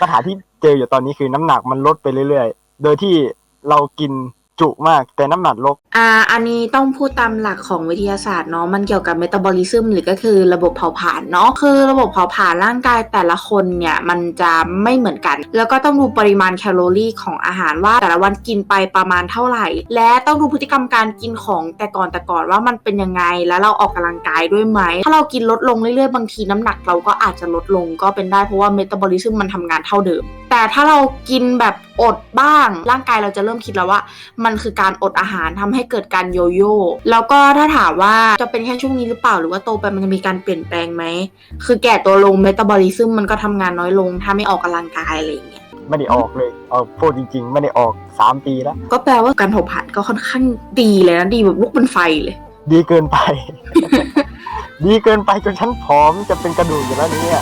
ปัญหาที่เจออยู่ตอนนี้คือน้ำหนักมันลดไปเรื่อยๆ โดยที่เรากิน จุมากแต่น้ำหนักลดอ่า อันนี้ต้องพูดตามหลักของวิทยาศาสตร์เนาะ มันเกี่ยวกับเมตาบอลิซึมหรือก็คือระบบเผาผลาญเนาะ คือระบบเผาผลาญร่างกายแต่ละคนเนี่ย มันจะไม่เหมือนกัน แล้วก็ต้องดูปริมาณแคลอรี่ของอาหารว่าแต่ละวันกินไปประมาณเท่าไหร่ และต้องดูพฤติกรรมการกินของแต่ก่อนแต่ก่อนว่ามันเป็นยังไง แล้วเราออกกำลังกายด้วยไหม ถ้าเรากินลดลงเรื่อยๆ บางทีน้ำหนักเราก็อาจจะลดลงก็เป็นได้เพราะว่าเมตาบอลิซึมมันทำงานเท่าเดิม แต่ถ้าเรากินแบบ อดบ้าง ร่างกายเราจะเริ่มคิดแล้วว่า มันคือการอดอาหารทำให้เกิดการโยโย่แล้วก็ถ้าถามว่าจะเป็นแค่ช่วงนี้หรือเปล่าหรือว่าโตไปมันจะมีการเปลี่ยนแปลงไหมคือแก่ตัวลงเมตาบอลิซึมมันก็ทำงานน้อยลง ถ้าไม่ออกกำลังกายอะไรอย่างเงี้ยไม่ได้ออกเลยเอาพูดจริง ๆ ไม่ได้ออกสามปีแล้ว ก็แปลว่าการเผาผลาญก็ค่อนข้างดีเลยนะดีแบบลุกเป็นไฟเลย ดีเกินไป ดีเกินไปจนฉันผอมจะเป็นกระดูกอยู่แล้วเนี่ย